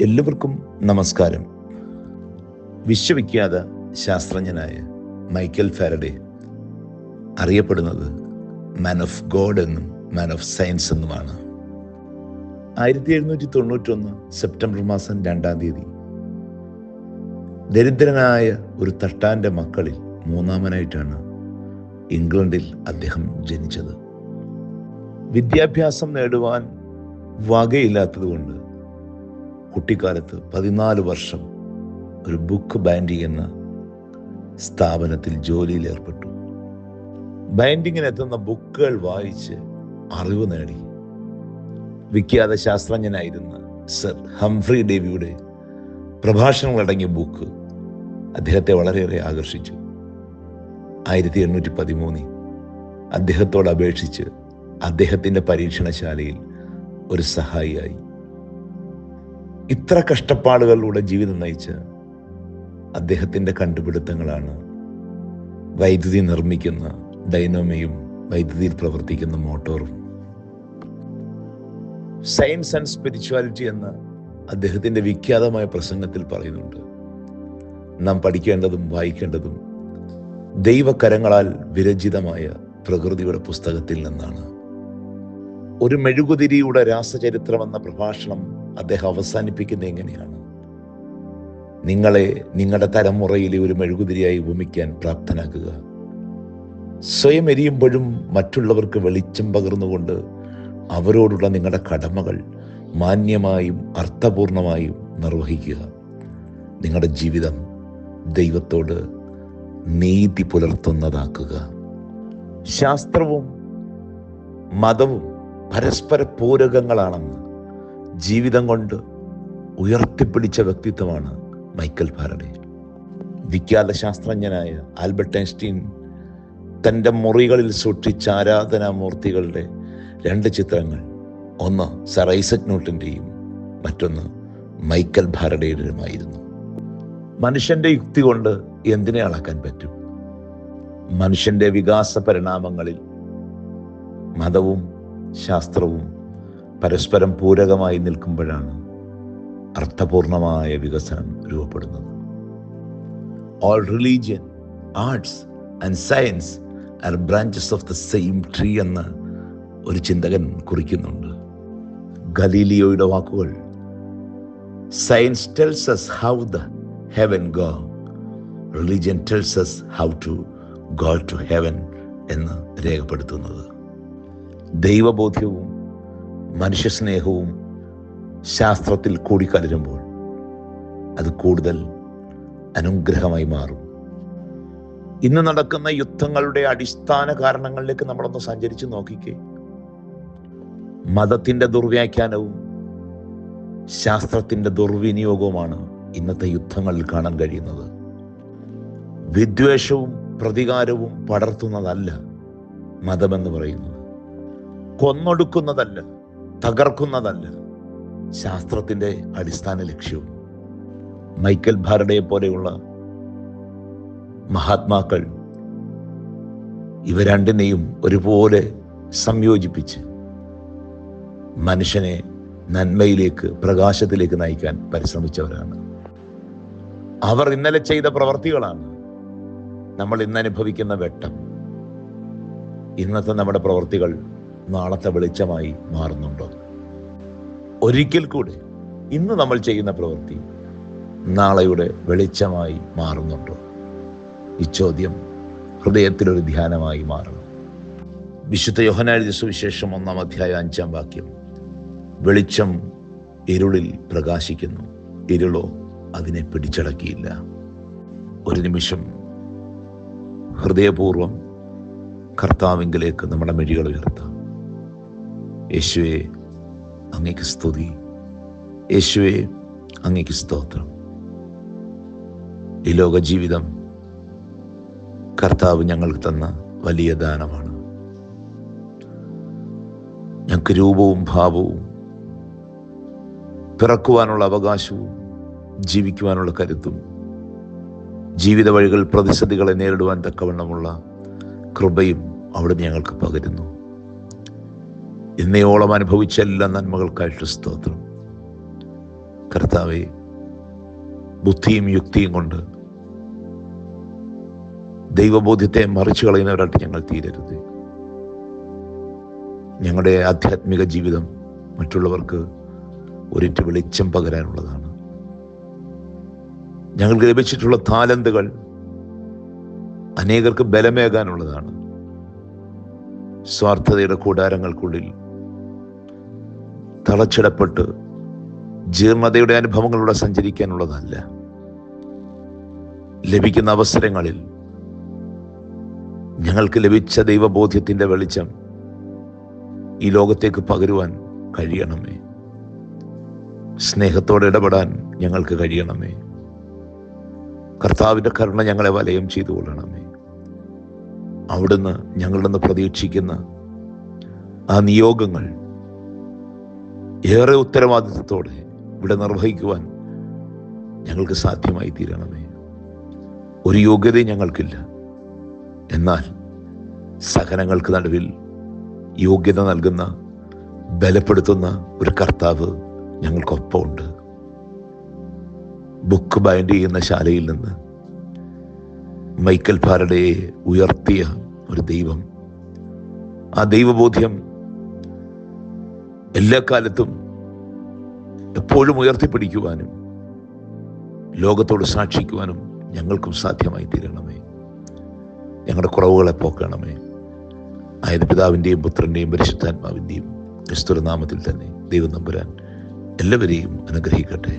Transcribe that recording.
എല്ലാവർക്കും നമസ്കാരം. വിശ്വവിഖ്യാത ശാസ്ത്രജ്ഞനായ Michael Faraday അറിയപ്പെടുന്നത് മാൻ ഓഫ് ഗോഡ് എന്നും മാൻ ഓഫ് സയൻസ് എന്നുമാണ്. ആയിരത്തി എഴുന്നൂറ്റി തൊണ്ണൂറ്റൊന്ന് സെപ്റ്റംബർ മാസം രണ്ടാം തീയതി. ദരിദ്രനായ ഒരു തട്ടാന്റെ മക്കളിൽ മൂന്നാമനായിട്ടാണ് ഇംഗ്ലണ്ടിൽ അദ്ദേഹം ജനിച്ചത്. വിദ്യാഭ്യാസം നേടുവാൻ വകയില്ലാത്തതുകൊണ്ട് കുട്ടിക്കാലത്ത് പതിനാല് വർഷം ഒരു ബുക്ക് ബൈൻഡിങ് എന്ന സ്ഥാപനത്തിൽ ജോലിയിൽ ഏർപ്പെട്ടു. ബൈൻഡിങ്ങിന് എത്തുന്ന ബുക്കുകൾ വായിച്ച് അറിവ് നേടി. വിഖ്യാത ശാസ്ത്രജ്ഞനായിരുന്ന സർ ഹംഫ്രി ഡേവിയുടെ പ്രഭാഷണങ്ങളടങ്ങിയ ബുക്ക് അദ്ദേഹത്തെ വളരെയേറെ ആകർഷിച്ചു. ആയിരത്തി എണ്ണൂറ്റി പതിമൂന്നിൽ അദ്ദേഹത്തോട് അപേക്ഷിച്ച് അദ്ദേഹത്തിന്റെ പരീക്ഷണശാലയിൽ ഒരു സഹായിയായി. ഇത്ര കഷ്ടപ്പാടുകളിലൂടെ ജീവിതം നയിച്ച അദ്ദേഹത്തിന്റെ കണ്ടുപിടുത്തങ്ങളാണ് വൈദ്യുതി നിർമ്മിക്കുന്ന ഡൈനോമയും വൈദ്യുതിയിൽ പ്രവർത്തിക്കുന്ന മോട്ടോറും. സയൻസ് ആൻഡ് സ്പിരിച്വാലിറ്റി എന്ന അദ്ദേഹത്തിന്റെ വിഖ്യാതമായ പ്രസംഗത്തിൽ പറയുന്നുണ്ട്. നാം പഠിക്കേണ്ടതും വായിക്കേണ്ടതും ദൈവകരങ്ങളാൽ വിരചിതമായ പ്രകൃതിയുടെ പുസ്തകത്തിൽ നിന്നാണ്. ഒരു മെഴുകുതിരിയുടെ രാസചരിത്രം എന്ന പ്രഭാഷണം അദ്ദേഹം അവസാനിപ്പിക്കുന്നത് എങ്ങനെയാണ്? നിങ്ങളെ നിങ്ങളുടെ തലമുറയിലെ ഒരു മെഴുകുതിരിയായി ഭൂമിക്കാൻ പ്രാപ്തനാക്കുക. സ്വയം എരിയുമ്പോഴും മറ്റുള്ളവർക്ക് വെളിച്ചം പകർന്നുകൊണ്ട് അവരോടുള്ള നിങ്ങളുടെ കടമകൾ മാന്യമായും അർത്ഥപൂർണമായും നിർവഹിക്കുക. നിങ്ങളുടെ ജീവിതം ദൈവത്തോട് നീതി പുലർത്തുന്നതാക്കുക. ശാസ്ത്രവും മതവും പരസ്പര പൂരകങ്ങളാണെന്ന് ജീവിതം കൊണ്ട് ഉയർത്തിപ്പിടിച്ച വ്യക്തിത്വമാണ് മൈക്കൽ ഫാരഡെ. വിഖ്യാത ശാസ്ത്രജ്ഞനായ ആൽബർട്ട് ഐൻസ്റ്റീൻ തന്റെ മുറികളിൽ സൂക്ഷിച്ച ആരാധനാമൂർത്തികളുടെ രണ്ട് ചിത്രങ്ങൾ. ഒന്ന് സർ ഐസക് ന്യൂട്ടന്റെയും മറ്റൊന്ന് മൈക്കൽ ഭാരഡേയുടെയുമായിരുന്നു മനുഷ്യന്റെ യുക്തി കൊണ്ട് എന്തിനെ അളക്കാൻ പറ്റും? മനുഷ്യന്റെ വികാസ പരിണാമങ്ങളിൽ മതവും ശാസ്ത്രവും പരസ്പരം പൂരകമായി നിൽക്കുമ്പോഴാണ് അർത്ഥപൂർണമായ വികസനം രൂപപ്പെടുന്നത്. All religion arts and science are branches of the same tree എന്ന് ഒരു ചിന്തകൻ കുറിക്കുന്നുണ്ട്. ഗലീലിയോയുടെ വാക്കുകൾ science tells us how the heaven go religion tells us how to go to heaven എന്ന് രേഖപ്പെടുത്തുന്നത്. ദൈവബോധ്യവും മനുഷ്യസ്നേഹവും ശാസ്ത്രത്തിൽ കൂടിക്കലരുമ്പോൾ അത് കൂടുതൽ അനുഗ്രഹമായി മാറും. ഇന്ന് നടക്കുന്ന യുദ്ധങ്ങളുടെ അടിസ്ഥാന കാരണങ്ങളിലേക്ക് നമ്മളൊന്ന് സഞ്ചരിച്ച് നോക്കിക്കേ. മതത്തിന്റെ ദുർവ്യാഖ്യാനവും ശാസ്ത്രത്തിന്റെ ദുർവിനിയോഗവുമാണ് ഇന്നത്തെ യുദ്ധങ്ങളിൽ കാണാൻ കഴിയുന്നത്. വിദ്വേഷവും പ്രതികാരവും പടർത്തുന്നതല്ല മതമെന്ന് പറയുന്നത്. കൊന്നൊടുക്കുന്നതല്ല. തകർക്കുന്നതല്ല. ശാസ്ത്രത്തിന്റെ അടിസ്ഥാന ലക്ഷ്യവും. മൈക്കൽ ഭാരഡയെ പോലെയുള്ള മഹാത്മാക്കൾ ഇവ രണ്ടിനെയും ഒരുപോലെ സംയോജിപ്പിച്ച് മനുഷ്യനെ നന്മയിലേക്ക് പ്രകാശത്തിലേക്ക് നയിക്കാൻ പരിശ്രമിച്ചവരാണ്. അവർ ഇന്നലെ ചെയ്ത പ്രവർത്തികളാണ് നമ്മൾ ഇന്ന് അനുഭവിക്കുന്ന വെട്ടം. ഇന്നത്തെ നമ്മുടെ പ്രവർത്തികൾ നാളത്തെ വെളിച്ചമായി മാറുന്നുണ്ടോ? ഒരിക്കൽ കൂടെ ഇന്ന് നമ്മൾ ചെയ്യുന്ന പ്രവൃത്തി നാളെയുടെ വെളിച്ചമായി മാറുന്നുണ്ടോ? ഈ ചോദ്യം ഹൃദയത്തിലൊരു ധ്യാനമായി മാറണം. വിശുദ്ധ യോഹനാഴ്ച സുവിശേഷം ഒന്നാം അധ്യായ അഞ്ചാം വാക്യം. വെളിച്ചം ഇരുളിൽ പ്രകാശിക്കുന്നു. ഇരുളോ അതിനെ പിടിച്ചടക്കിയില്ല. ഒരു നിമിഷം ഹൃദയപൂർവം കർത്താവിങ്കിലേക്ക് നമ്മുടെ മെഴികൾ ഉയർത്താം. യേശുവെ അങ്ങേക്ക് സ്തുതി. യേശുവെ അങ്ങേക്ക് സ്തോത്രം. ഈ ലോക ജീവിതം കർത്താവ് ഞങ്ങൾക്ക് തന്ന വലിയ ദാനമാണ്. ഞങ്ങൾക്ക് രൂപവും ഭാവവും പിറക്കുവാനുള്ള അവകാശവും ജീവിക്കുവാനുള്ള കരുത്തും ജീവിത വഴികൾ പ്രതിസന്ധികളെ നേരിടുവാൻ തക്കവണ്ണമുള്ള കൃപയും അവിടുന്ന് ഞങ്ങൾക്ക് പകരുന്നു. ഇന്നയോളം അനുഭവിച്ച എല്ലാ നന്മകൾക്കായിട്ട് സ്തോത്രം. കർത്താവെ ബുദ്ധിയും യുക്തിയും കൊണ്ട് ദൈവബോധ്യത്തെ മറിച്ചു കളയുന്നവരായിട്ട് ഞങ്ങൾ തീരരുത്. ഞങ്ങളുടെ ആധ്യാത്മിക ജീവിതം മറ്റുള്ളവർക്ക് ഒരിറ്റ് വെളിച്ചം പകരാനുള്ളതാണ്. ഞങ്ങൾക്ക് ലഭിച്ചിട്ടുള്ള താലന്തുകൾ അനേകർക്ക് ബലമേകാനുള്ളതാണ്. സ്വാർത്ഥതയുടെ കൂടാരങ്ങൾക്കുള്ളിൽ തളച്ചിടപ്പെട്ട് ജീർണതയുടെ അനുഭവങ്ങളിലൂടെ സഞ്ചരിക്കാനുള്ളതല്ല. ലഭിക്കുന്ന അവസരങ്ങളിൽ ഞങ്ങൾക്ക് ലഭിച്ച ദൈവബോധ്യത്തിന്റെ വെളിച്ചം ഈ ലോകത്തേക്ക് പകരുവാൻ കഴിയണമേ. സ്നേഹത്തോടെ ഇടപെടാൻ ഞങ്ങൾക്ക് കഴിയണമേ. കർത്താവിന്റെ കരുണ ഞങ്ങളെ വലയം ചെയ്തു കൊള്ളണമേ. അവിടുന്ന് ഞങ്ങളിൽ നിന്ന് പ്രതീക്ഷിക്കുന്ന ആ നിയോഗങ്ങൾ ഏറെ ഉത്തരവാദിത്വത്തോടെ ഇവിടെ നിർവഹിക്കുവാൻ ഞങ്ങൾക്ക് സാധ്യമായി തീരണമേ. ഒരു യോഗ്യതയും ഞങ്ങൾക്കില്ല. എന്നാൽ സഹനങ്ങൾക്ക് നടുവിൽ യോഗ്യത നൽകുന്ന ബലപ്പെടുത്തുന്ന ഒരു കർത്താവ് ഞങ്ങൾക്കൊപ്പമുണ്ട്. ബുക്ക് ബൈൻഡ് ചെയ്യുന്ന ശാലയിൽ നിന്ന് മൈക്കൽ ഫാരഡയെ ഉയർത്തിയ ഒരു ദൈവം. ആ ദൈവബോധ്യം എല്ലാ കാലത്തും എപ്പോഴും ഉയർത്തിപ്പിടിക്കുവാനും ലോകത്തോട് സാക്ഷിക്കുവാനും ഞങ്ങൾക്കും സാധ്യമായി തീരണമേ ഞങ്ങളുടെ കുറവുകളെ പോക്കണമേ. ആയത് പിതാവിന്റെയും പുത്രന്റെയും പരിശുദ്ധാത്മാവിന്റെയും ക്രിസ്തുരനാമത്തിൽ തന്നെ ദൈവം നമ്പുരാൻ എല്ലാവരെയും അനുഗ്രഹിക്കട്ടെ.